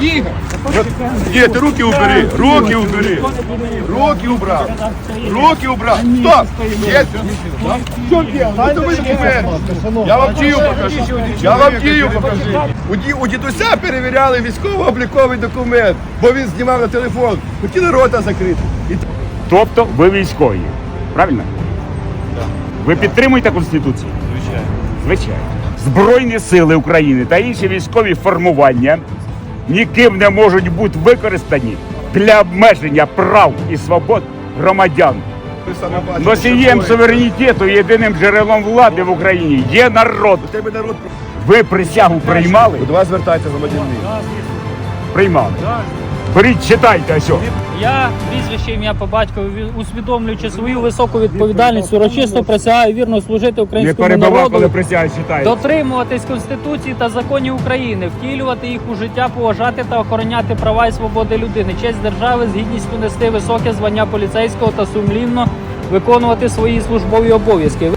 Ігор, Ні, ти руки убери, руки убери. Руки убрав. Руки убрав. Стоп! Є. Ви документ. Я вам дію покажу. Я вам дію покажу. У, ді- у дідуся перевіряли військово-обліковий документ, бо він знімав на телефон. Хотіли рота закрити. І Тобто ви військові. Правильно? Ви підтримуєте Конституцію? Звичайно. Звичайно. Збройні сили України та інші військові формування ніким не можуть бути використані для обмеження прав і свобод громадян. Носієм суверенітету єдиним джерелом влади в Україні є народ. Народ Ви присягу приймали? до вас звертається громадянин. Приймали. Беріть, читайте. Я прізвище ім'я по батькові усвідомлюючи свою високу відповідальність, урочисто присягаю вірно служити Не українському перебивав, коли народу, присягу дотримуватись конституції та законів України, втілювати їх у життя, поважати та охороняти права і свободи людини, честь держави, з гідністю нести високе звання поліцейського та сумлінно виконувати свої службові обов'язки.